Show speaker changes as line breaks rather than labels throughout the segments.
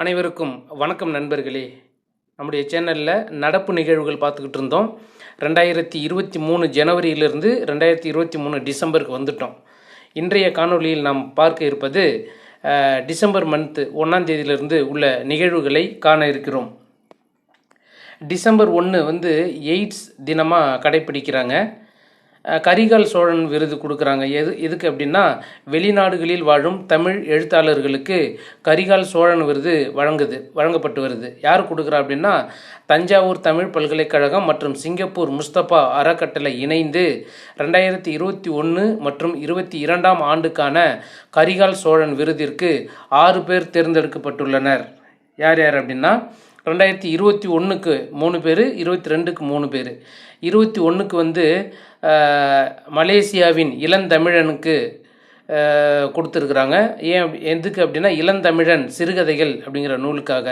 அனைவருக்கும் வணக்கம் நண்பர்களே. நம்முடைய சேனலில் நடப்பு நிகழ்வுகள் பார்த்துக்கிட்டு இருந்தோம். ரெண்டாயிரத்தி இருபத்தி மூணு ஜனவரியிலிருந்து ரெண்டாயிரத்தி இருபத்தி மூணு டிசம்பருக்கு வந்துட்டோம். இன்றைய காணொளியில் நாம் பார்க்க இருப்பது டிசம்பர் மந்த்து ஒன்றாம் தேதியிலிருந்து உள்ள நிகழ்வுகளை காண இருக்கிறோம். டிசம்பர் ஒன்று வந்து எய்ட்ஸ் தினமாக கடைப்பிடிக்கிறாங்க கரிகால் சோழன் விருது கொடுக்குறாங்க. எது எதுக்கு அப்படின்னா வெளிநாடுகளில் வாழும் தமிழ் எழுத்தாளர்களுக்கு கரிகால் சோழன் விருது வழங்குது வழங்கப்பட்டு வருது. யார் கொடுக்குறா அப்படின்னா தஞ்சாவூர் தமிழ் பல்கலைக்கழகம் மற்றும் சிங்கப்பூர் முஸ்தபா அறக்கட்டளை இணைந்து ரெண்டாயிரத்தி இருபத்தி ஒன்று மற்றும் இருபத்தி இரண்டாம் ஆண்டுக்கான கரிகால் சோழன் விருதிற்கு ஆறு பேர் தேர்ந்தெடுக்கப்பட்டுள்ளனர். யார் யார் அப்படின்னா ரெண்டாயிரத்தி இருபத்தி ஒன்றுக்கு மூணு பேர் இருபத்தி ரெண்டுக்கு மூணு பேர். இருபத்தி ஒன்றுக்கு வந்து மலேசியாவின் இளந்தமிழனுக்கு கொடுத்துருக்குறாங்க. ஏன் எதுக்கு அப்படின்னா இளந்தமிழன் சிறுகதைகள் அப்படிங்கிற நூலுக்காக.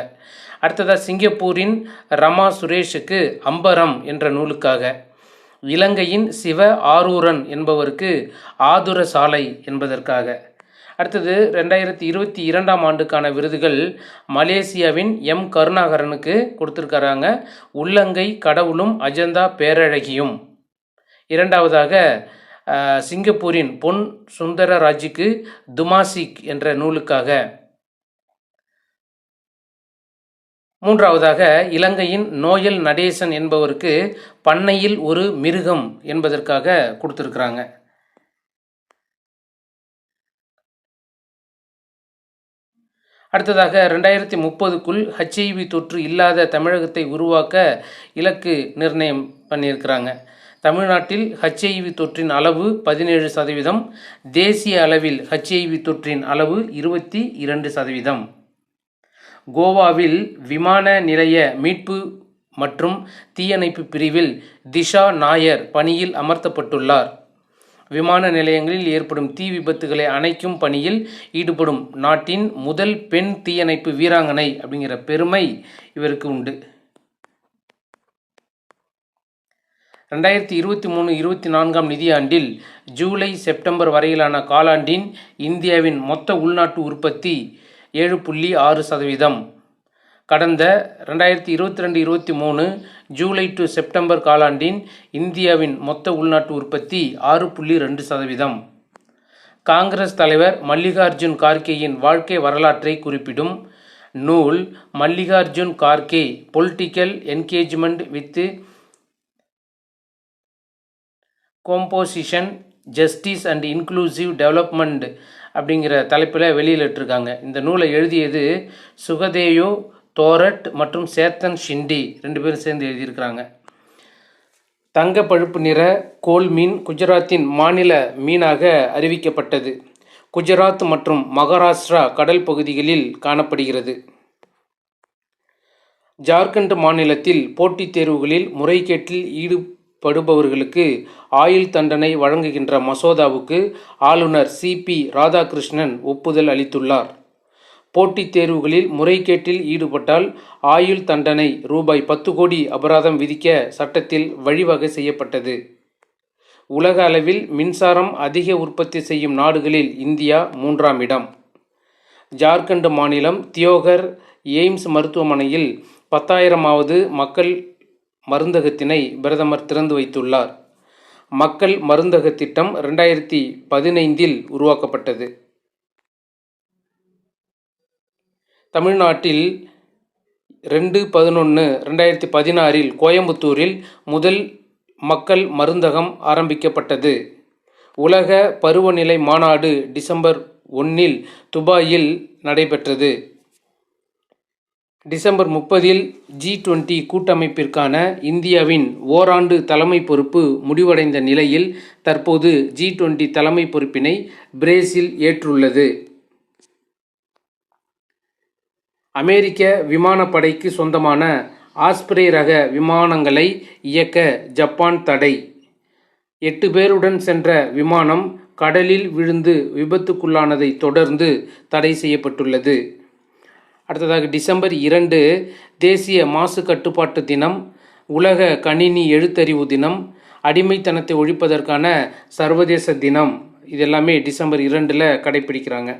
அடுத்ததாக சிங்கப்பூரின் ரமா சுரேஷுக்கு அம்பரம் என்ற நூலுக்காக. இலங்கையின் சிவ ஆரூரன் என்பவருக்கு ஆதுர சாலை என்பதற்காக. அடுத்தது ரெண்டாயிரத்தி இருபத்தி இரண்டாம் ஆண்டுக்கான விருதுகள் மலேசியாவின் எம் கருணாகரனுக்கு கொடுத்துருக்கறாங்க. உள்ளங்கை கடவுளும் அஜந்தா பேரழகியும். இரண்டாவதாக சிங்கப்பூரின் பொன் சுந்தரராஜுக்கு துமாசிக் என்ற நூலுக்காக. மூன்றாவதாக இலங்கையின் நோயல் நடேசன் என்பவருக்கு பண்ணையில் ஒரு மிருகம் என்பதற்காக கொடுத்துருக்குறாங்க. அடுத்ததாக ரெண்டாயிரத்தி முப்பதுக்குள் ஹச்ஐவி தொற்று இல்லாத தமிழகத்தை உருவாக்க இலக்கு நிர்ணயம் பண்ணியிருக்கிறாங்க. தமிழ்நாட்டில் ஹச்ஐவி தொற்றின் அளவு பதினேழு சதவீதம் தேசிய அளவில் ஹச்ஐவி தொற்றின் அளவு இருபத்தி இரண்டு சதவீதம். கோவாவில் விமான நிலைய மீட்பு மற்றும் தீயணைப்பு பிரிவில் திஷா நாயர் பணியில் அமர்த்தப்பட்டுள்ளார். விமான நிலையங்களில் ஏற்படும் தீ விபத்துகளை அணைக்கும் பணியில் ஈடுபடும் நாட்டின் முதல் பெண் தீயணைப்பு வீராங்கனை அப்படிங்கிற பெருமை இவருக்கு உண்டு. ரெண்டாயிரத்தி இருபத்தி மூணு இருபத்தி நான்காம் நிதியாண்டில் ஜூலை செப்டம்பர் வரையிலான காலாண்டின் இந்தியாவின் மொத்த உள்நாட்டு உற்பத்தி ஏழு புள்ளி ஆறு சதவீதம். கடந்த ரெண்டாயிரத்தி இருபத்தி ரெண்டு இருபத்தி மூணு ஜூலை டு செப்டம்பர் காலாண்டின் இந்தியாவின் மொத்த உள்நாட்டு உற்பத்தி ஆறு புள்ளி ரெண்டு சதவீதம். காங்கிரஸ் தலைவர் மல்லிகார்ஜுன் கார்கேயின் வாழ்க்கை வரலாற்றை குறிப்பிடும் நூல் Mallikarjun Kharge political engagement with composition justice and inclusive development அப்படிங்கிற தலைப்பில் வெளியிலிட்டிருக்காங்க. இந்த நூலை எழுதியது சுகதேயோ டோரட் மற்றும் சேத்தன் ஷிண்டி ரெண்டு பேரும் சேர்ந்து எழுதியிருக்கிறாங்க. தங்க பழுப்பு நிற கோல் மீன் குஜராத்தின் மாநில மீனாக அறிவிக்கப்பட்டது. குஜராத் மற்றும் மகாராஷ்டிரா கடல் பகுதிகளில் காணப்படுகிறது. ஜார்க்கண்ட் மாநிலத்தில் போட்டித் தேர்வுகளில் முறைகேட்டில் ஈடுபடுபவர்களுக்கு ஆயுள் தண்டனை வழங்குகின்ற மசோதாவுக்கு ஆளுநர் சிபி ராதாகிருஷ்ணன் ஒப்புதல் அளித்துள்ளார். போட்டித் தேர்வுகளில் முறைகேட்டில் ஈடுபட்டால் ஆயுள் தண்டனை ரூபாய் பத்து கோடி அபராதம் விதிக்க சட்டத்தில் வழிவகை செய்யப்பட்டது. உலக அளவில் மின்சாரம் அதிக உற்பத்தி செய்யும் நாடுகளில் இந்தியா மூன்றாம் இடம். ஜார்க்கண்ட் மாநிலம் தியோகர் எய்ம்ஸ் மருத்துவமனையில் பத்தாயிரமாவது மக்கள் மருந்தகத்தினை பிரதமர் திறந்து வைத்துள்ளார். மக்கள் மருந்தக திட்டம் ரெண்டாயிரத்தி பதினைந்தில் உருவாக்கப்பட்டது. தமிழ்நாட்டில் ரெண்டு பதினொன்று ரெண்டாயிரத்தி பதினாறில் கோயம்புத்தூரில் முதல் மக்கள் மருந்தகம் ஆரம்பிக்கப்பட்டது. உலக பருவநிலை மாநாடு டிசம்பர் ஒன்றில் துபாயில் நடைபெற்றது. டிசம்பர் முப்பதில் ஜி டுவெண்ட்டி கூட்டமைப்பிற்கான இந்தியாவின் ஓராண்டு தலைமை பொறுப்பு முடிவடைந்த நிலையில் தற்போது ஜி டுவெண்ட்டி தலைமை பொறுப்பினை பிரேசில் ஏற்றுள்ளது. அமெரிக்க விமானப்படைக்கு சொந்தமான ஆஸ்பிரே ரக விமானங்களை இயக்க ஜப்பான் தடை. எட்டு பேருடன் சென்ற விமானம் கடலில் விழுந்து விபத்துக்குள்ளானதை தொடர்ந்து தடை செய்யப்பட்டுள்ளது. அடுத்ததாக டிசம்பர் இரண்டு தேசிய மாசு கட்டுப்பாட்டு தினம் உலக கணினி எழுத்தறிவு தினம் அடிமைத்தனத்தை ஒழிப்பதற்கான சர்வதேச தினம். இதெல்லாமே டிசம்பர் இரண்டில் கடைப்பிடிக்கிறாங்க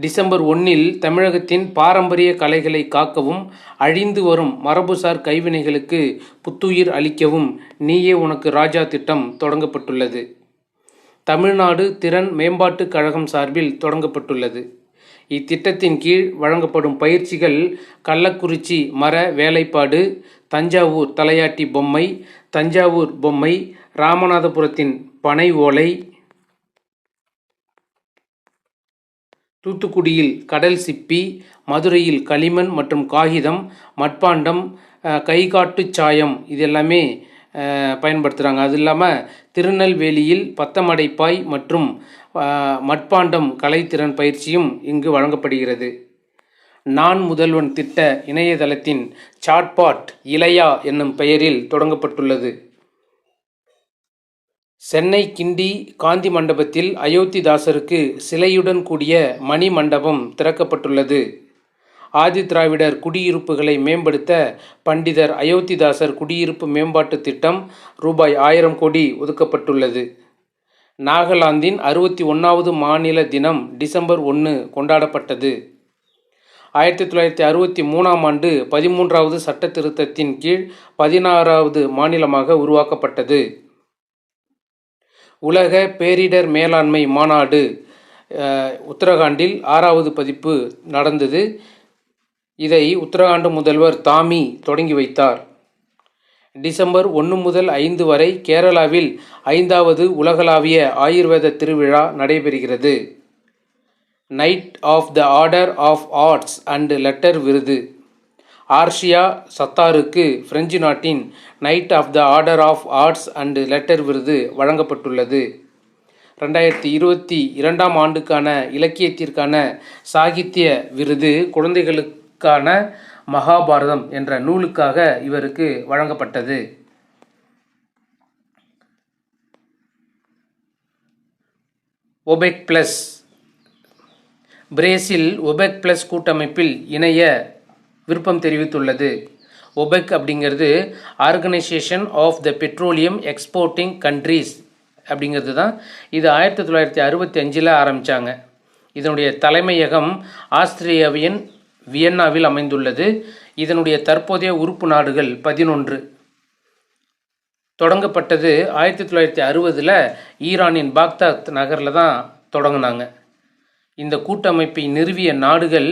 டிசம்பர் ஒன்றில் தமிழகத்தின் பாரம்பரிய கலைகளை காக்கவும் அழிந்து வரும் மரபுசார் கைவினைகளுக்கு புத்துயிர் அளிக்கவும் நீயே உனக்கு ராஜா திட்டம் தொடங்கப்பட்டுள்ளது. தமிழ்நாடு திறன் மேம்பாட்டுக் கழகம் சார்பில் தொடங்கப்பட்டுள்ளது. இத்திட்டத்தின் கீழ் வழங்கப்படும் பயிற்சிகள் கள்ளக்குறிச்சி மர வேலைப்பாடு தஞ்சாவூர் தலையாட்டி பொம்மை தஞ்சாவூர் பொம்மை ராமநாதபுரத்தின் பனை ஓலை தூத்துக்குடியில் கடல் சிப்பி மதுரையில் களிமண் மற்றும் காகிதம் மட்பாண்டம் கைகாட்டு சாயம் இது எல்லாமே பயன்படுத்துகிறாங்க அது இல்லாமல் திருநெல்வேலியில் பத்தமடைப்பாய் மற்றும் மட்பாண்டம் கலைத்திறன் பயிற்சியும் இங்கு வழங்கப்படுகிறது. நான் முதல்வன் திட்ட இணையதளத்தின் சாட்பாட் இளையா என்னும் பெயரில் தொடங்கப்பட்டுள்ளது. சென்னை கிண்டி காந்தி மண்டபத்தில் அயோத்திதாசருக்கு சிலையுடன் கூடிய மணி மண்டபம் திறக்கப்பட்டுள்ளது. ஆதி திராவிடர் குடியிருப்புகளை மேம்படுத்த பண்டிதர் அயோத்திதாசர் குடியிருப்பு மேம்பாட்டு திட்டம் ரூபாய் ஆயிரம் கோடி ஒதுக்கப்பட்டுள்ளது. நாகாலாந்தின் அறுபத்தி ஒன்றாவது மாநில தினம் டிசம்பர் ஒன்று கொண்டாடப்பட்டது. ஆயிரத்தி தொள்ளாயிரத்தி அறுபத்தி மூணாம் ஆண்டு பதிமூன்றாவது சட்ட திருத்தத்தின் கீழ் பதினாறாவது மாநிலமாக உருவாக்கப்பட்டது. உலக பேரிடர் மேலாண்மை மாநாடு உத்தரகாண்டில் ஆறாவது பதிப்பு நடந்தது. இதை உத்தரகாண்ட் முதல்வர் தாமி தொடங்கி வைத்தார். டிசம்பர் ஒன்று முதல் ஐந்து வரை கேரளாவில் ஐந்தாவது உலகளாவிய ஆயுர்வேத திருவிழா நடைபெறுகிறது. Knight of the order of arts and letter விருது. ஆர்ஷியா சத்தாருக்கு பிரெஞ்சு நாட்டின் knight of the order of arts and letter விருது வழங்கப்பட்டுள்ளது. ரெண்டாயிரத்தி இருபத்தி இரண்டாம் ஆண்டுக்கான இலக்கியத்திற்கான சாகித்ய விருது குழந்தைகளுக்கான மகாபாரதம் என்ற நூலுக்காக இவருக்கு வழங்கப்பட்டது. OPEC plus. Brazil OPEC plus கூட்டமைப்பில் இணைய விருப்பம் தெரிவித்துள்ளது. ஒபெக் அப்படிங்கிறது organization of the petroleum exporting countries அப்படிங்கிறது தான் இது ஆயிரத்தி தொள்ளாயிரத்தி அறுபத்தி அஞ்சில் ஆரம்பித்தாங்க இதனுடைய தலைமையகம் ஆஸ்திரேலியாவின் வியன்னாவில் அமைந்துள்ளது. இதனுடைய தற்போதைய உறுப்பு நாடுகள் பதினொன்று. தொடங்கப்பட்டது ஆயிரத்தி தொள்ளாயிரத்தி அறுபதில் ஈரானின் பாக்தாத் நகரில் தான் தொடங்கினாங்க. இந்த கூட்டமைப்பை நிறுவிய நாடுகள்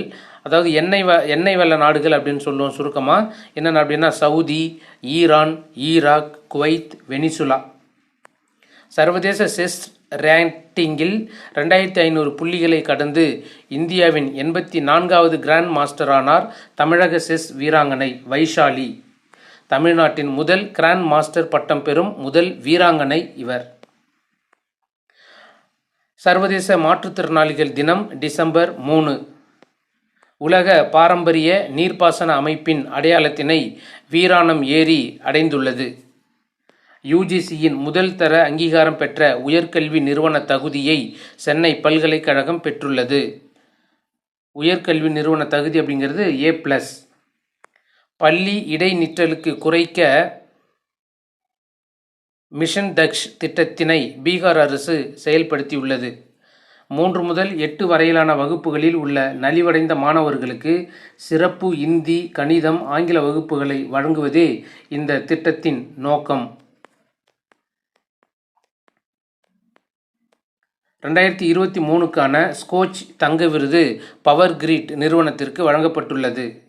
அதாவது எண்ணெய் வ எண்ணெய் வெள்ள நாடுகள் அப்படின்னு சொல்லுவோம் சுருக்கமாக என்னென்ன அப்படின்னா Saudi Iran Iraq Kuwait Venezuela. சர்வதேச செஸ் ரேங்கிங்கில் ரெண்டாயிரத்தி ஐநூறு புள்ளிகளை கடந்து இந்தியாவின் எண்பத்தி நான்காவது கிராண்ட் மாஸ்டரானார் தமிழக செஸ் வீராங்கனை வைஷாலி. தமிழ்நாட்டின் முதல் கிராண்ட் மாஸ்டர் பட்டம் பெறும் முதல் வீராங்கனை இவர். சர்வதேச மாற்றுத்திறனாளிகள் தினம் டிசம்பர் மூணு. உலக பாரம்பரிய நீர்ப்பாசன அமைப்பின் அடையாளத்தினை வீராணம் ஏரி அடைந்துள்ளது. யுஜிசியின் முதல் தர அங்கீகாரம் பெற்ற உயர்கல்வி நிறுவன தகுதியை சென்னை பல்கலைக்கழகம் பெற்றுள்ளது. உயர்கல்வி நிறுவன தகுதி அப்படிங்கிறது ஏ ப்ளஸ் பள்ளி இடைநிற்றலுக்கு குறைக்க மிஷன் தக்ஷ் திட்டத்தினை பீகார் அரசு செயல்படுத்தியுள்ளது. மூன்று முதல் எட்டு வரையிலான வகுப்புகளில் உள்ள நலிவடைந்த மாணவர்களுக்கு சிறப்பு இந்தி கணிதம் ஆங்கில வகுப்புகளை வழங்குவதே இந்த திட்டத்தின் நோக்கம். ரெண்டாயிரத்தி இருபத்தி மூணுக்கான ஸ்கோச் தங்க விருது பவர் கிரிட் நிறுவனத்திற்கு வழங்கப்பட்டுள்ளது.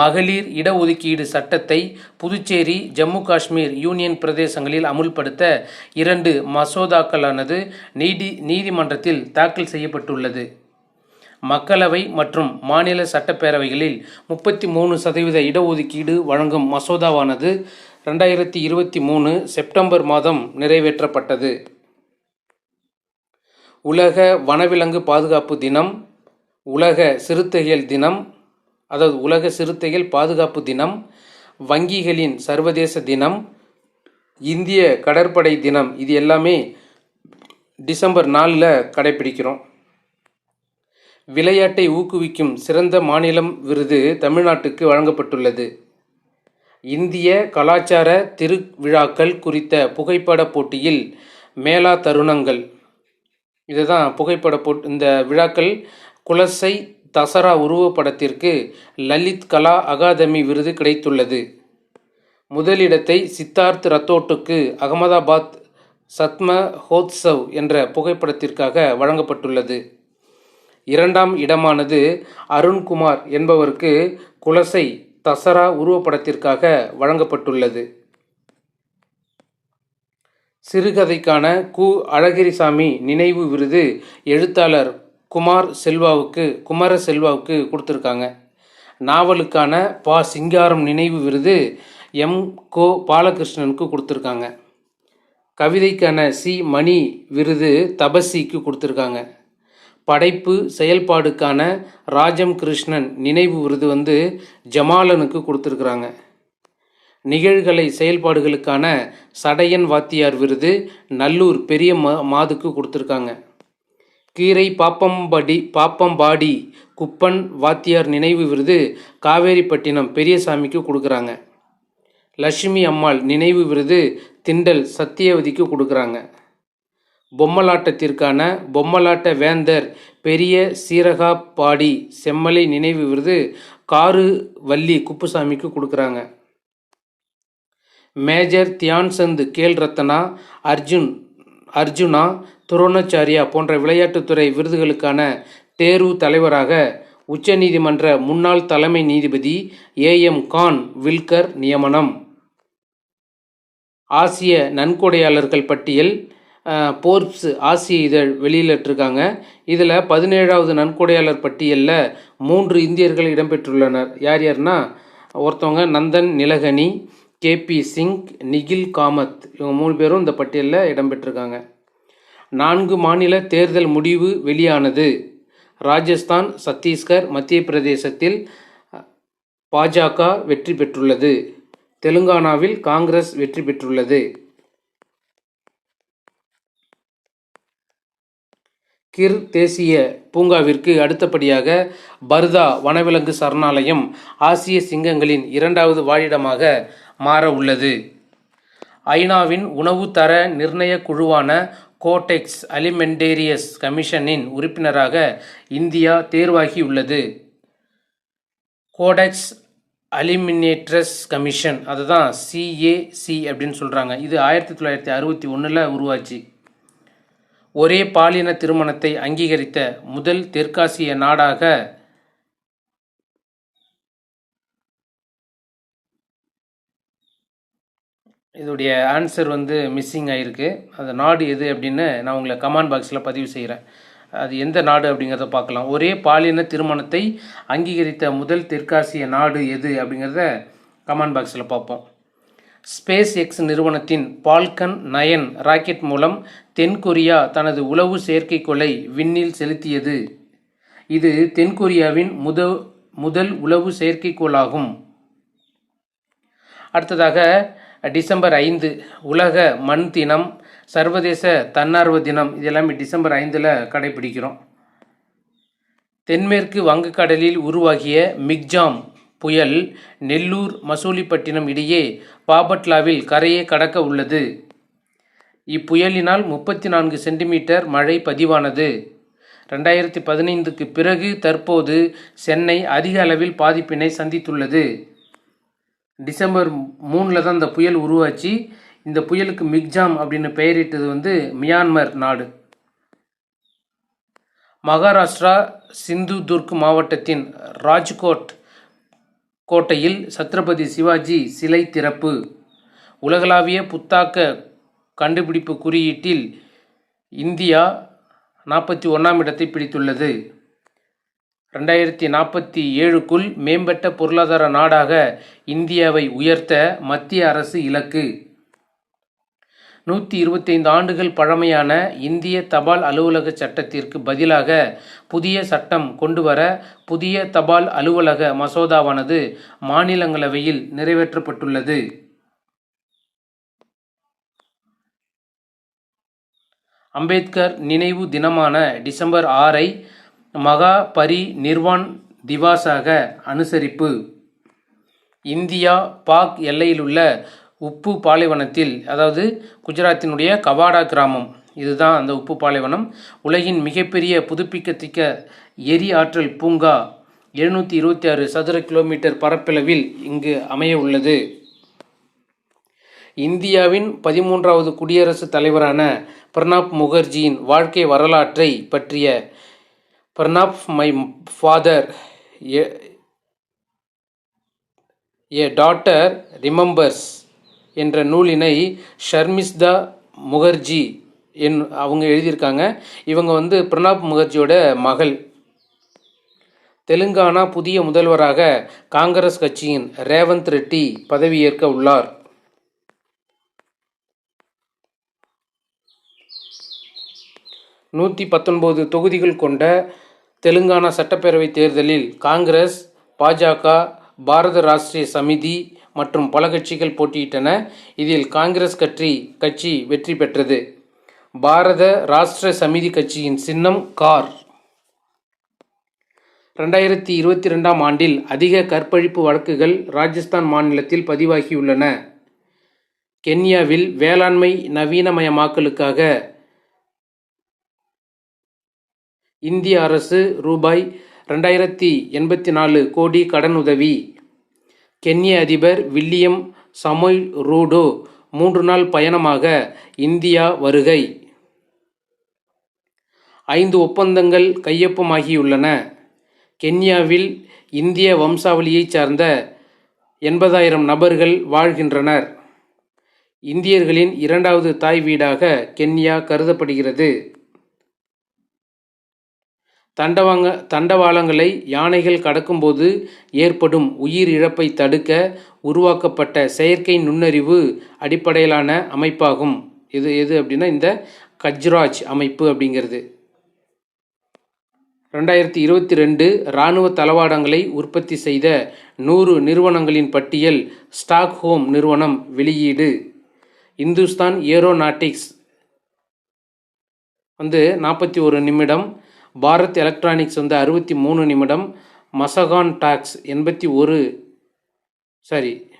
மகளிர் இடஒதுக்கீடு சட்டத்தை புதுச்சேரி ஜம்மு காஷ்மீர் யூனியன் பிரதேசங்களில் அமுல்படுத்த இரண்டு மசோதாக்களானது நீதி நீதிமன்றத்தில் தாக்கல் செய்யப்பட்டுள்ளது. மக்களவை மற்றும் மாநில சட்டப்பேரவைகளில் முப்பத்தி மூணு சதவீத இடஒதுக்கீடு வழங்கும் மசோதாவானது ரெண்டாயிரத்தி இருபத்தி மூணு செப்டம்பர் மாதம் நிறைவேற்றப்பட்டது. உலக வனவிலங்கு பாதுகாப்பு தினம் உலக சிறுத்தைகள் தினம் அதாவது உலக சிறுத்தைகள் பாதுகாப்பு தினம் வங்கிகளின் சர்வதேச தினம் இந்திய கடற்படை தினம் இது எல்லாமே டிசம்பர் நாலில் கடைப்பிடிக்கிறோம் விளையாட்டை ஊக்குவிக்கும் சிறந்த மாநிலம் விருது தமிழ்நாட்டுக்கு வழங்கப்பட்டுள்ளது. இந்திய கலாச்சார திருவிழாக்கள் குறித்த புகைப்பட போட்டியில் மேலா தருணங்கள். இதுதான் புகைப்பட போட் இந்த விழாக்கள் குலசை தசரா உருவப்படத்திற்கு லலித் கலா அகாதமி விருது கிடைத்துள்ளது. முதலிடத்தை சித்தார்த் ரத்தோட்டுக்கு அகமதாபாத் சத்ம ஹோத்சவ் என்ற புகைப்படத்திற்காக வழங்கப்பட்டுள்ளது. இரண்டாம் இடமானது அருண்குமார் என்பவருக்கு குலசை தசரா உருவப்படத்திற்காக வழங்கப்பட்டுள்ளது. சிறுகதைக்கான கு. அழகிரிசாமி நினைவு விருது எழுத்தாளர் குமார் செல்வாவுக்கு குமார செல்வாவுக்கு கொடுத்துருக்காங்க. நாவலுக்கான பா. சிங்காரம் நினைவு விருது எம். கோ. பாலகிருஷ்ணனுக்கு கொடுத்துருக்காங்க. கவிதைக்கான சி. மணி விருது தபசிக்கு கொடுத்துருக்காங்க. படைப்பு செயல்பாடுக்கான ராஜம் கிருஷ்ணன் நினைவு விருது வந்து ஜமாலனுக்கு கொடுத்துருக்குறாங்க. நிகழ்கலை செயல்பாடுகளுக்கான சடையன் வாத்தியார் விருது நல்லூர் பெரிய மா மாதுக்கு கொடுத்துருக்காங்க. கீரை பாப்பம்படி பாப்பம்பாடி குப்பன் வாத்தியார் நினைவு விருது காவேரிப்பட்டினம் பெரியசாமிக்கு கொடுக்குறாங்க. லட்சுமி அம்மாள் நினைவு விருது திண்டல் சத்தியவதிக்கு கொடுக்குறாங்க. பொம்மலாட்டத்திற்கான பொம்மலாட்ட வேந்தர் பெரிய சீரகாப்பாடி செம்மலை நினைவு விருது காரு வள்ளி குப்புசாமிக்கு கொடுக்குறாங்க. மேஜர் தியான்சந்த் கேல் ரத்னா அர்ஜுன் அர்ஜுனா துரோணாச்சாரியா போன்ற விளையாட்டுத்துறை விருதுகளுக்கான தேர்வு தலைவராக உச்சநீதிமன்ற முன்னாள் தலைமை நீதிபதி ஏஎம் கான் வில்கர் நியமனம். ஆசிய நன்கொடையாளர்கள் பட்டியல் போர்ப்ஸ் ஆசிய இதழ் வெளியிலிட்டிருக்காங்க இதில் பதினேழாவது நன்கொடையாளர் பட்டியலில் மூன்று இந்தியர்கள் இடம்பெற்றுள்ளனர். யார் யார்னா ஒருத்தவங்க நந்தன் நிலகனி கேபி சிங் நிகில் காமத் இவங்க மூணு பேரும் இந்த பட்டியலில் இடம்பெற்றிருக்காங்க. நான்கு மாநில தேர்தல் முடிவு வெளியானது. ராஜஸ்தான் சத்தீஸ்கர் மத்திய பிரதேசத்தில் பாஜக வெற்றி பெற்றுள்ளது. தெலுங்கானாவில் காங்கிரஸ் வெற்றி பெற்றுள்ளது. கிர் தேசிய பூங்காவிற்கு அடுத்தபடியாக பர்தா வனவிலங்கு சரணாலயம் ஆசிய சிங்கங்களின் இரண்டாவது வாழிடமாக மாற உள்ளது. ஐநாவின் உணவு தர நிர்ணய குழுவான கோடெக்ஸ் அலிமெண்டேரியஸ் கமிஷனின் உறுப்பினராக இந்தியா தேர்வாகியுள்ளது. கோடெக்ஸ் அலிமினேட்ரஸ் கமிஷன் அதுதான் சிஏசி அப்படின்னு சொல்கிறாங்க இது ஆயிரத்தி தொள்ளாயிரத்தி அறுபத்தி ஒன்றில் உருவாச்சு. ஒரே பாலின திருமணத்தை அங்கீகரித்த முதல் தெற்காசிய நாடாக இதோடைய ஆன்சர் வந்து மிஸ்ஸிங் ஆகிருக்கு அந்த நாடு எது அப்படின்னு நான் உங்களை கமெண்ட் பாக்ஸில் பதிவு செய்கிறேன் அது எந்த நாடு அப்படிங்கிறத பார்க்கலாம். ஒரே பாலின திருமணத்தை அங்கீகரித்த முதல் தெற்காசிய நாடு எது அப்படிங்கிறத கமெண்ட் பாக்ஸில் பார்ப்போம். ஸ்பேஸ் எக்ஸ் நிறுவனத்தின் பால்கன் நயன் ராக்கெட் மூலம் தென்கொரியா தனது உளவு செயற்கைக்கோளை விண்ணில் செலுத்தியது. இது தென்கொரியாவின் முத முதல் உளவு செயற்கைக்கோளாகும் அடுத்ததாக டிசம்பர் ஐந்து உலக மண் தினம் சர்வதேச தன்னார்வ தினம். இதெல்லாமே டிசம்பர் ஐந்தில் கடைபிடிக்கிறோம். தென்மேற்கு வங்கக்கடலில் உருவாகிய மிக்ஜாம் புயல் நெல்லூர் மசூலிப்பட்டினம் இடையே பாபட்லாவில் கரையை கடக்க உள்ளது. இப்புயலினால் முப்பத்தி நான்கு சென்டிமீட்டர் மழை பதிவானது. ரெண்டாயிரத்தி பதினைந்துக்கு பிறகு தற்போது சென்னை அதிக அளவில் பாதிப்பினை சந்தித்துள்ளது. டிசம்பர் மூணில் தான் இந்த புயல் உருவாச்சு. இந்த புயலுக்கு மிக்ஜாம் அப்படின்னு பெயரிட்டது வந்து மியான்மர் நாடு. மகாராஷ்டிரா சிந்துதுர்க் மாவட்டத்தின் ராஜ்கோட் கோட்டையில் சத்ரபதி சிவாஜி சிலை திறப்பு. உலகளாவிய புத்தாக்க கண்டுபிடிப்பு குறியீட்டில் இந்தியா நாற்பத்தி ஒன்றாம் இடத்தை பிடித்துள்ளது. ரெண்டாயிரத்தி நாற்பத்தி ஏழுக்குள் மேம்பட்ட பொருளாதார நாடாக இந்தியாவை உயர்த்த மத்திய அரசு இலக்கு. நூற்றி இருபத்தைந்து ஆண்டுகள் பழமையான இந்திய தபால் அலுவலக சட்டத்திற்கு பதிலாக புதிய சட்டம் கொண்டுவர புதிய தபால் அலுவலக மசோதாவானது மாநிலங்களவையில் நிறைவேற்றப்பட்டுள்ளது. அம்பேத்கர் நினைவு தினமான டிசம்பர் ஆறை மகா பரி நிர்வான் திவாஸாக அனுசரிப்பு. இந்தியா பாக் எல்லையிலுள்ள உப்பு பாலைவனத்தில் அதாவது குஜராத்தினுடைய கவாடா கிராமம். இதுதான் அந்த உப்பு பாலைவனம். உலகின் மிகப்பெரிய புதுப்பிக்கத்தக்க எரி ஆற்றல் பூங்கா எழுநூற்றி இருபத்தி ஆறு சதுர கிலோமீட்டர் பரப்பளவில் இங்கு அமைய உள்ளது. இந்தியாவின் பதிமூன்றாவது குடியரசுத் தலைவரான பிரணாப் முகர்ஜியின் வாழ்க்கை வரலாற்றை பற்றிய Pranab my father a daughter remembers என்ற நூலினை ஷர்மிஸ்தா முகர்ஜி என் அவங்க எழுதியிருக்காங்க. இவங்க வந்து பிரணாப் முகர்ஜியோட மகள். தெலுங்கானா புதிய முதல்வராக காங்கிரஸ் கட்சியின் ரேவந்த் ரெட்டி பதவியேற்க உள்ளார். நூற்றி பத்தொன்பது தொகுதிகள் கொண்ட தெலுங்கானா சட்டப்பேரவை தேர்தலில் காங்கிரஸ் பாஜக பாரத ராஷ்டிரிய சமிதி மற்றும் பல கட்சிகள் போட்டியிட்டன. இதில் காங்கிரஸ் கட்சி கட்சி வெற்றி பெற்றது. பாரத ராஷ்டிர சமிதி கட்சியின் சின்னம் கார். ரெண்டாயிரத்தி இருபத்தி ரெண்டாம் ஆண்டில் அதிக கற்பழிப்பு வழக்குகள் ராஜஸ்தான் மாநிலத்தில் பதிவாகியுள்ளன. கென்யாவில் வேளாண்மை நவீனமயமாக்கலுக்காக இந்திய அரசு ரூபாய் ரெண்டாயிரத்தி எண்பத்தி நாலு கோடி கடனுதவி. கென்ய அதிபர் வில்லியம் சமொய் ரூடோ மூன்று நாள் பயணமாக இந்தியா வருகை. ஐந்து ஒப்பந்தங்கள் கையொப்பமாகியுள்ளன. கென்யாவில் இந்திய வம்சாவளியைச் சார்ந்த எண்பதாயிரம் நபர்கள் வாழ்கின்றனர். இந்தியர்களின் இரண்டாவது தாய் வீடாக கென்யா கருதப்படுகிறது. தண்டவாங்க தண்டவாளங்களை யானைகள் கடக்கும்போது ஏற்படும் உயிர் இழப்பை தடுக்க உருவாக்கப்பட்ட செயற்கை நுண்ணறிவு அடிப்படையிலான அமைப்பாகும். இது எது அப்படின்னா இந்த கஜ்ராஜ் அமைப்பு அப்படிங்கிறது. ரெண்டாயிரத்தி இருபத்தி ரெண்டு இராணுவ தளவாடங்களை உற்பத்தி செய்த நூறு நிறுவனங்களின் பட்டியல் ஸ்டாக்ஹோம் நிறுவனம் வெளியீடு. இந்துஸ்தான் ஏரோநாட்டிக்ஸ். வந்து நாற்பத்தி ஒரு நிமிடம். பாரத் எலக்ட்ரானிக்ஸ் வந்து அறுபத்தி மூணு நிமிடம் மசகான் டாக்ஸ் எண்பத்தி ஒரு சாரி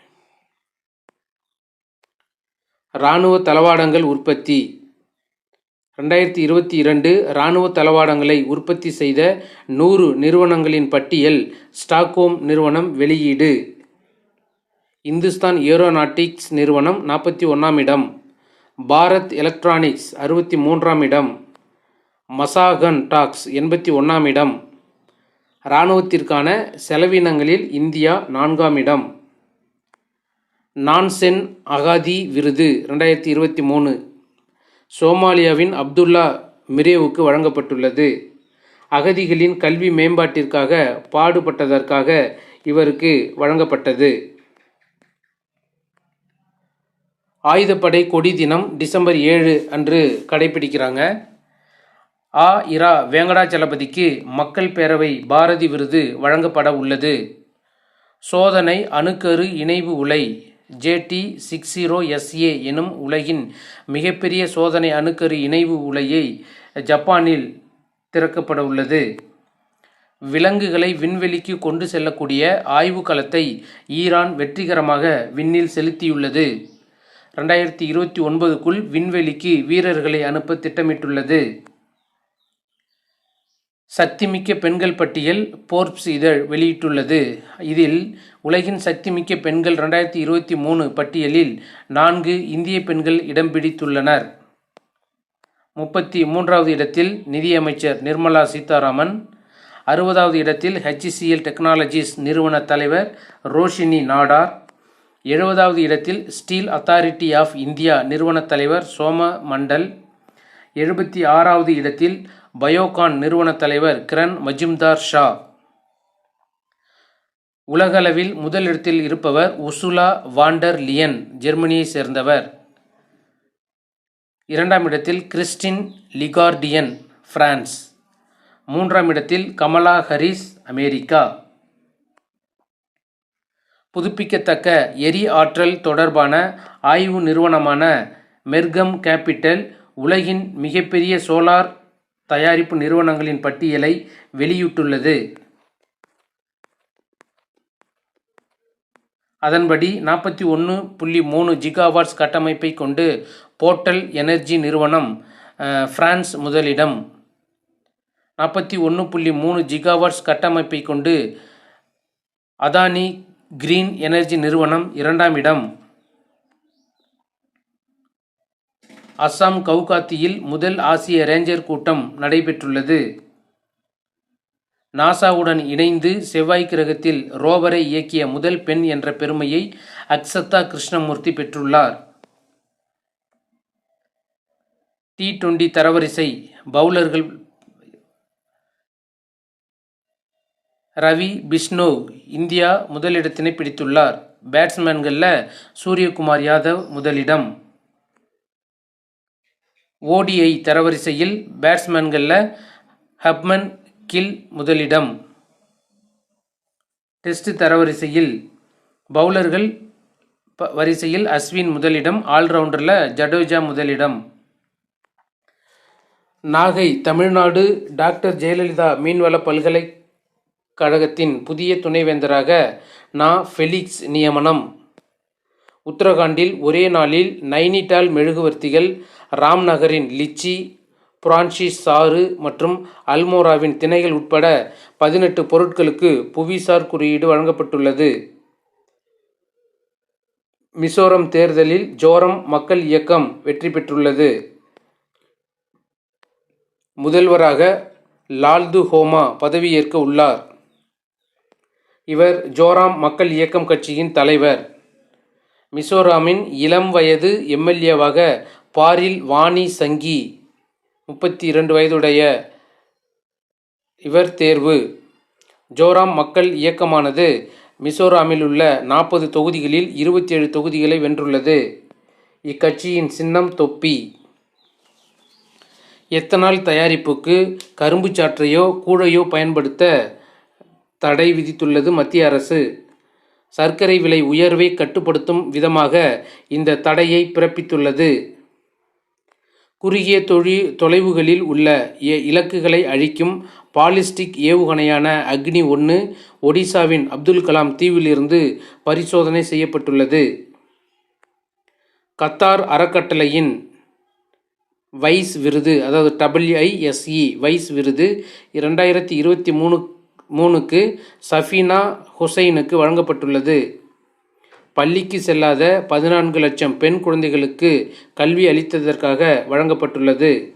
இராணுவ தளவாடங்கள் உற்பத்தி. ரெண்டாயிரத்தி இருபத்தி இரண்டு இராணுவ தளவாடங்களை உற்பத்தி செய்த நூறு நிறுவனங்களின் பட்டியல் ஸ்டாக்ஹோம் நிறுவனம் வெளியீடு. இந்துஸ்தான் ஏரோநாட்டிக்ஸ் நிறுவனம் நாற்பத்தி ஒன்றாம் இடம். பாரத் எலக்ட்ரானிக்ஸ் அறுபத்தி மூன்றாம் இடம். மசாகன் டாக்ஸ் எண்பத்தி ஒன்றாம் இடம். இராணுவத்திற்கான செலவினங்களில் இந்தியா நான்காம் இடம். நான்சென் அகாதி விருது ரெண்டாயிரத்தி இருபத்தி மூணு. சோமாலியாவின் அப்துல்லா மிரேவுக்கு வழங்கப்பட்டுள்ளது. அகதிகளின் கல்வி மேம்பாட்டிற்காக பாடுபட்டதற்காக இவருக்கு வழங்கப்பட்டது. ஆயுதப்படை கொடி தினம் டிசம்பர் ஏழு அன்று கடைபிடிக்கிறாங்க. ஆ இரா வேங்கடாச்சலபதிக்கு மக்கள் பேரவை பாரதி விருது வழங்கப்பட உள்ளது. சோதனை அணுக்கரு இணைவு உலை ஜேடி சிக்ஸ் ஜீரோ எஸ்ஏ எனும் உலகின் மிகப்பெரிய சோதனை அணுக்கரு இணைவு உலையை ஜப்பானில் திறக்கப்பட உள்ளது. விலங்குகளை விண்வெளிக்கு கொண்டு செல்லக்கூடிய ஆய்வுக்களத்தை ஈரான் வெற்றிகரமாக விண்ணில் செலுத்தியுள்ளது. ரெண்டாயிரத்தி இருபத்தி ஒன்பதுக்குள் விண்வெளிக்கு வீரர்களை அனுப்ப திட்டமிட்டுள்ளது. சக்திமிக்க பெண்கள் பட்டியல் போர்ப்ஸ் இதழ் வெளியிட்டுள்ளது. இதில் உலகின் சக்திமிக்க பெண்கள் ரெண்டாயிரத்தி இருபத்தி மூணு பட்டியலில் நான்கு இந்திய பெண்கள் இடம் பிடித்துள்ளனர். முப்பத்தி மூன்றாவது இடத்தில் நிதியமைச்சர் நிர்மலா சீதாராமன். அறுபதாவது இடத்தில் ஹெச்சிசிஎல் டெக்னாலஜிஸ் நிறுவன தலைவர் ரோஷினி நாடார். எழுபதாவது இடத்தில் ஸ்டீல் அத்தாரிட்டி ஆஃப் இந்தியா நிறுவன தலைவர் சோம மண்டல். எழுபத்தி ஆறாவது இடத்தில் பயோகான் நிறுவன தலைவர் கிரண் மஜும்தார் ஷா. உலகளவில் முதலிடத்தில் இருப்பவர் உசுலா வாண்டர் லியன் ஜெர்மனியை சேர்ந்தவர். இரண்டாம் இடத்தில் கிறிஸ்டின் லிகார்டியன் பிரான்ஸ். மூன்றாம் இடத்தில் கமலா ஹரிஸ் அமெரிக்கா. புதுப்பிக்கத்தக்க எரி ஆற்றல் தொடர்பான ஆய்வு நிறுவனமான மெர்கம் கேபிட்டல் உலகின் மிகப்பெரிய சோலார் தயாரிப்பு நிறுவனங்களின் பட்டியலை வெளியிட்டுள்ளது. அதன்படி நாற்பத்தி ஒன்று புள்ளி மூணு ஜிகாவாட்ஸ் கட்டமைப்பை கொண்டு போர்ட்டல் எனர்ஜி நிறுவனம் பிரான்ஸ் முதலிடம். நாற்பத்தி ஒன்று புள்ளி மூணு ஜிகாவாட்ஸ் கட்டமைப்பை கொண்டு அதானி கிரீன் எனர்ஜி நிறுவனம் இரண்டாம் இடம். அஸ்ஸாம் கவுகாத்தியில் முதல் ஆசிய ரேஞ்சர் கூட்டம் நடைபெற்றுள்ளது. நாசாவுடன் இணைந்து செவ்வாய் கிரகத்தில் ரோவரை இயக்கிய முதல் பெண் என்ற பெருமையை அக்சத்தா கிருஷ்ணமூர்த்தி பெற்றுள்ளார். டி டுவெண்டி தரவரிசை பவுலர்கள் ரவி பிஷ்ணு இந்தியா முதலிடத்தினை பிடித்துள்ளார். பேட்ஸ்மேன்களில் சூரியகுமார் யாதவ் முதலிடம். ஓடிஐ தரவரிசையில் பேட்ஸ்மேன்களில் ஹப்மன் கில் முதலிடம். டெஸ்ட் தரவரிசையில் பவுலர்கள் வரிசையில் அஸ்வின் முதலிடம் ஆல்ரவுண்டரில் ஜடேஜா முதலிடம். நாகை தமிழ்நாடு டாக்டர் ஜெயலலிதா மீன்வள பல்கலைக்கழகத்தின் புதிய துணைவேந்தராக நா. ஃபெலிக்ஸ் நியமனம். உத்தரகாண்டில் ஒரே நாளில் நைனிடால் மெழுகுவர்த்திகள் ராம்நகரின் லிச்சி பிரான்சிஸ் சாறு மற்றும் அல்மோராவின் திணைகள் உட்பட பதினெட்டு பொருட்களுக்கு புவிசார் குறியீடு வழங்கப்பட்டுள்ளது. மிசோரம் தேர்தலில் ஜோரம் மக்கள் இயக்கம் வெற்றி பெற்றுள்ளது. முதல்வராக லால்து ஹோமா பதவியேற்க உள்ளார். இவர் ஜோராம் மக்கள் இயக்கம் கட்சியின் தலைவர். மிசோராமின் இளம் வயது எம்எல்ஏவாக பாரில் வாணி சங்கி முப்பத்தி இரண்டு வயதுடைய இவர் தேர்வு. ஜோராம் மக்கள் இயக்கமானது மிசோராமில் உள்ள நாற்பது தொகுதிகளில் இருபத்தி ஏழு தொகுதிகளை வென்றுள்ளது. இக்கட்சியின் சின்னம் தொப்பி. எத்தனால் தயாரிப்புக்கு கரும்பு சாற்றையோ கூழையோ பயன்படுத்த தடை விதித்துள்ளது மத்திய அரசு. சர்க்கரை விலை உயர்வை கட்டுப்படுத்தும் விதமாக இந்த தடையை பிறப்பித்துள்ளது. குறுகிய தொழி தொலைவுகளில் உள்ள இ- இலக்குகளை அழிக்கும் பாலிஸ்டிக் ஏவுகணையான அக்னி ஒன்று ஒடிசாவின் அப்துல் கலாம் தீவிலிருந்து பரிசோதனை செய்யப்பட்டுள்ளது. கத்தார் அறக்கட்டளையின் வைஸ் விருது அதாவது டபிள்யூஐஎஸ்இ வைஸ் விருது இரண்டாயிரத்தி இருபத்தி மூணு மூணுக்கு சஃபீனா ஹுசைனுக்கு வழங்கப்பட்டுள்ளது. பள்ளிக்கு செல்லாத பதினான்கு லட்சம் பெண் குழந்தைகளுக்கு கல்வி அளித்ததற்காக வழங்கப்பட்டுள்ளது.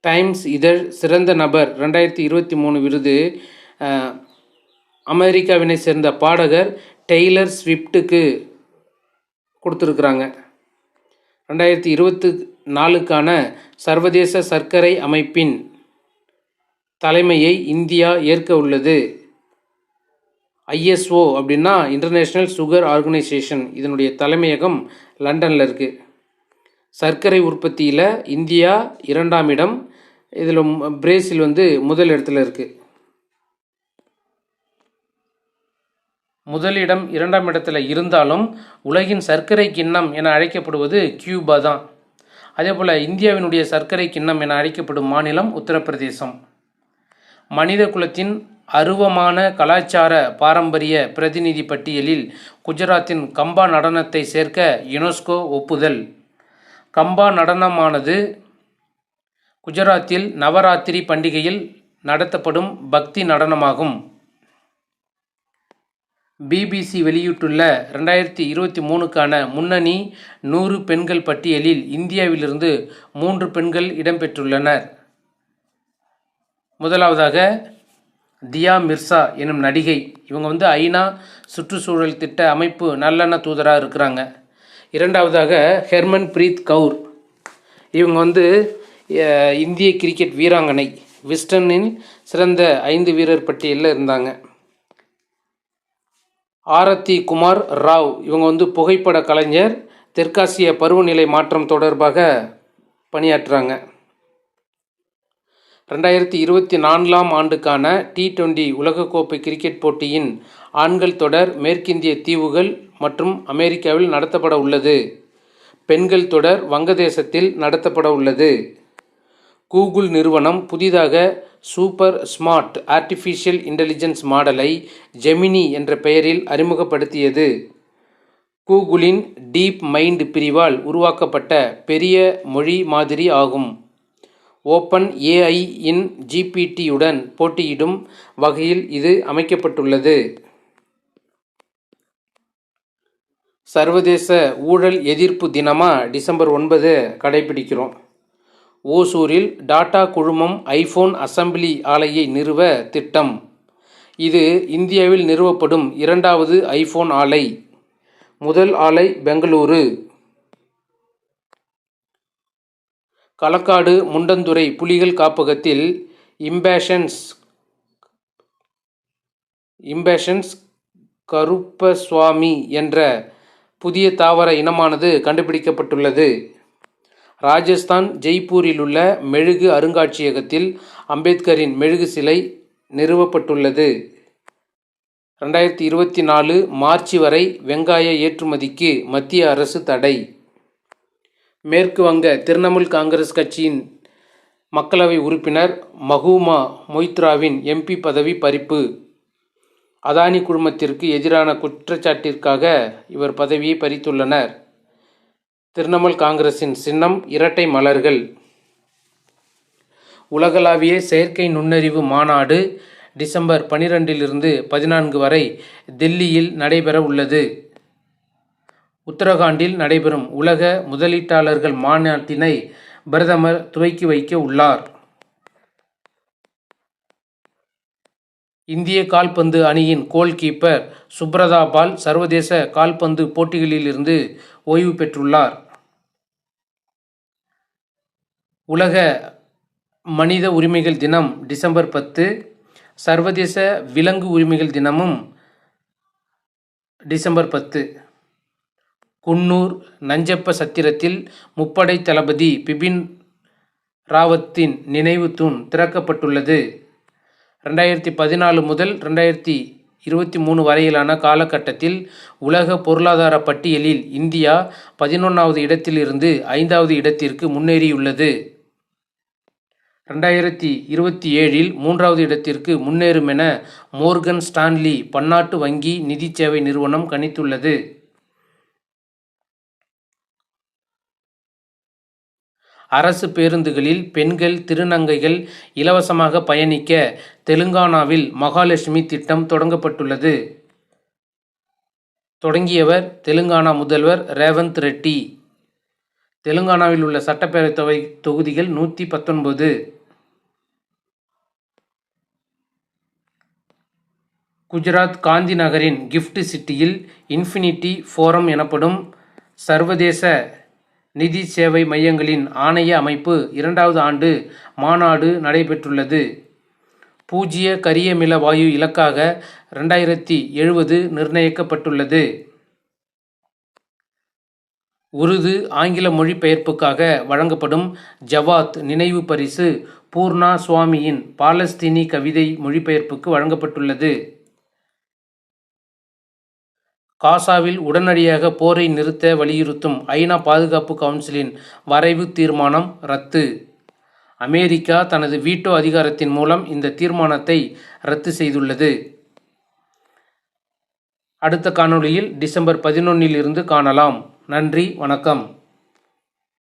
டைம்ஸ் இதழ் சிறந்த நபர் ரெண்டாயிரத்தி இருபத்தி மூணு விருது அமெரிக்காவினை சேர்ந்த பாடகர் டெய்லர் ஸ்விஃப்ட்டுக்கு கொடுத்துருக்குறாங்க. ரெண்டாயிரத்தி இருபத்தி நாலுக்கான சர்வதேச சர்க்கரை அமைப்பின் தலைமையை இந்தியா ஏற்க உள்ளது. ஐஎஸ்ஓ அப்படின்னா இன்டர்நேஷ்னல் சுகர் ஆர்கனைசேஷன் இதனுடைய தலைமையகம் லண்டனில் இருக்குது சர்க்கரை உற்பத்தியில் இந்தியா இரண்டாம் இடம். இதில் பிரேசில் வந்து முதல் இடத்துல இருக்குது முதலிடம் இரண்டாம் இடத்துல இருந்தாலும் உலகின் சர்க்கரை கிண்ணம் என அழைக்கப்படுவது கியூபா தான். அதே போல் இந்தியாவினுடைய சர்க்கரை கிண்ணம் என அழைக்கப்படும் மாநிலம் உத்தரப்பிரதேசம். மனித குலத்தின் அருவமான கலாச்சார பாரம்பரிய பிரதிநிதி பட்டியலில் குஜராத்தின் கம்பா நடனத்தை சேர்க்க யுனெஸ்கோ ஒப்புதல். கம்பா நடனமானது குஜராத்தில் நவராத்திரி பண்டிகையில் நடத்தப்படும் பக்தி நடனமாகும். பிபிசி வெளியிட்டுள்ள ரெண்டாயிரத்தி இருபத்தி மூணுக்கான முன்னணி நூறு பெண்கள் பட்டியலில் இந்தியாவிலிருந்து மூன்று பெண்கள் இடம்பெற்றுள்ளனர். முதலாவதாக தியா மிர்சா எனும் நடிகை. இவங்க வந்து ஐநா சுற்றுச்சூழல் திட்ட அமைப்பு நல்லெண்ண தூதராக இருக்கிறாங்க. இரண்டாவதாக ஹெர்மன் பிரீத் கவுர். இவங்க வந்து இந்திய கிரிக்கெட் வீராங்கனை. விஸ்டனின் சிறந்த ஐந்து வீரர் பட்டியலில் இருந்தாங்க. ஆரத்தி குமார் ராவ். இவங்க வந்து புகைப்பட கலைஞர் தெற்காசிய பருவநிலை மாற்றம் தொடர்பாக பணியாற்றுறாங்க ரெண்டாயிரத்தி இருபத்தி நான்காம் ஆண்டுக்கான டி டுவெண்டி உலகக்கோப்பை கிரிக்கெட் போட்டியின் ஆண்கள் தொடர் மேற்கிந்திய தீவுகள் மற்றும் அமெரிக்காவில் நடத்தப்பட உள்ளது. பெண்கள் தொடர் வங்கதேசத்தில் நடத்தப்பட உள்ளது. கூகுள் நிறுவனம் புதிதாக சூப்பர் ஸ்மார்ட் ஆர்டிஃபிஷியல் இன்டெலிஜென்ஸ் மாடலை ஜெமினி என்ற பெயரில் அறிமுகப்படுத்தியது. கூகுளின் டீப் மைண்ட் பிரிவால் உருவாக்கப்பட்ட பெரிய மொழி மாதிரி ஆகும். ஓப்பன் ஏஐ இன் ஜிபிடியுடன் போட்டியிடும் வகையில் இது அமைக்கப்பட்டுள்ளது. சர்வதேச ஊழல் எதிர்ப்பு தினமாக டிசம்பர் ஒன்பது கடைபிடிக்கிறோம். ஓசூரில் டாடா குழுமம் ஐபோன் அசம்பிளி ஆலையை நிறுவ திட்டம். இது இந்தியாவில் நிறுவப்படும் இரண்டாவது ஐபோன் ஆலை. முதல் ஆலை பெங்களூரு. களக்காடு முண்டந்துறை புலிகள் காப்பகத்தில் இம்பேஷன்ஸ் இம்பேஷன்ஸ் கருப்பசுவாமி என்ற புதிய தாவர இனமானது கண்டுபிடிக்கப்பட்டுள்ளது. ராஜஸ்தான் ஜெய்ப்பூரில் உள்ள மெழுகு அருங்காட்சியகத்தில் அம்பேத்கரின் மெழுகு சிலை நிறுவப்பட்டுள்ளது. ரெண்டாயிரத்தி இருபத்தி நாலு மார்ச் வரை வெங்காய ஏற்றுமதிக்கு மத்திய அரசு தடை. மேற்கு வங்க திரிணாமுல் காங்கிரஸ் கட்சியின் மக்களவை உறுப்பினர் மஹூமா மொய்த்ராவின் எம்பி பதவி பறிப்பு. அதானி குழுமத்திற்கு எதிரான குற்றச்சாட்டிற்காக இவர் பதவியை பறித்துள்ளனர். திரிணாமுல் காங்கிரஸின் சின்னம் இரட்டை மலர்கள். உலகளாவிய செயற்கை நுண்ணறிவு மாநாடு டிசம்பர் பனிரெண்டிலிருந்து பதினான்கு வரை தில்லியில் நடைபெற உள்ளது. உத்தரகாண்டில் நடைபெறும் உலக முதலீட்டாளர்கள் மாநாட்டினை பிரதமர் துவக்கி வைக்க உள்ளார். இந்திய கால்பந்து அணியின் கோல் கீப்பர் சுப்ரதா பால் சர்வதேச கால்பந்து போட்டிகளிலிருந்து ஓய்வு பெற்றுள்ளார். உலக மனித உரிமைகள் தினம் டிசம்பர் பத்து சர்வதேச விலங்கு உரிமைகள் தினமும் டிசம்பர் பத்து. குன்னூர் நஞ்சப்ப சத்திரத்தில் முப்படை தளபதி பிபின் ராவத்தின் நினைவு தூண் திறக்கப்பட்டுள்ளது. ரெண்டாயிரத்தி பதினாலு முதல் ரெண்டாயிரத்தி இருபத்தி மூணு வரையிலான காலகட்டத்தில் உலக பொருளாதார பட்டியலில் இந்தியா பதினொன்றாவது இடத்திலிருந்து ஐந்தாவது இடத்திற்கு முன்னேறியுள்ளது. ரெண்டாயிரத்தி இருபத்தி ஏழில் மூன்றாவது இடத்திற்கு முன்னேறும் என மோர்கன் ஸ்டான்லி பன்னாட்டு வங்கி நிதி சேவை நிறுவனம் கணித்துள்ளது. அரசு பேருந்துகளில் பெண்கள் திருநங்கைகள் இலவசமாக பயணிக்க தெலுங்கானாவில் மகாலட்சுமி திட்டம் தொடங்கப்பட்டுள்ளது. தொடங்கியவர் தெலுங்கானா முதல்வர் ரேவந்த் ரெட்டி. தெலுங்கானாவில் உள்ள சட்டப்பேரவை தொகை தொகுதிகள் நூற்றி பத்தொன்பது. குஜராத் காந்தி நகரின் கிஃப்ட் சிட்டியில் இன்ஃபினிட்டி ஃபோரம் எனப்படும் சர்வதேச நிதி சேவை மையங்களின் ஆணைய அமைப்பு இரண்டாவது ஆண்டு மாநாடு நடைபெற்றுள்ளது. பூஜ்ஜிய கரியமில வாயு இலக்காக ரெண்டாயிரத்தி எழுபது நிர்ணயிக்கப்பட்டுள்ளது. உருது ஆங்கில மொழிபெயர்ப்புக்காக வழங்கப்படும் ஜவாத் நினைவு பரிசு பூர்ணா சுவாமியின் பாலஸ்தீனி கவிதை மொழிபெயர்ப்புக்கு வழங்கப்பட்டுள்ளது. காசாவில் உடனடியாக போரை நிறுத்த வலியுறுத்தும் ஐநா பாதுகாப்பு கவுன்சிலின் வரைவு தீர்மானம் ரத்து. அமெரிக்கா தனது வீட்டோ அதிகாரத்தின் மூலம் இந்த தீர்மானத்தை ரத்து செய்துள்ளது. அடுத்த காணொளியில் டிசம்பர் பதினொன்னில் இருந்து காணலாம். நன்றி வணக்கம்.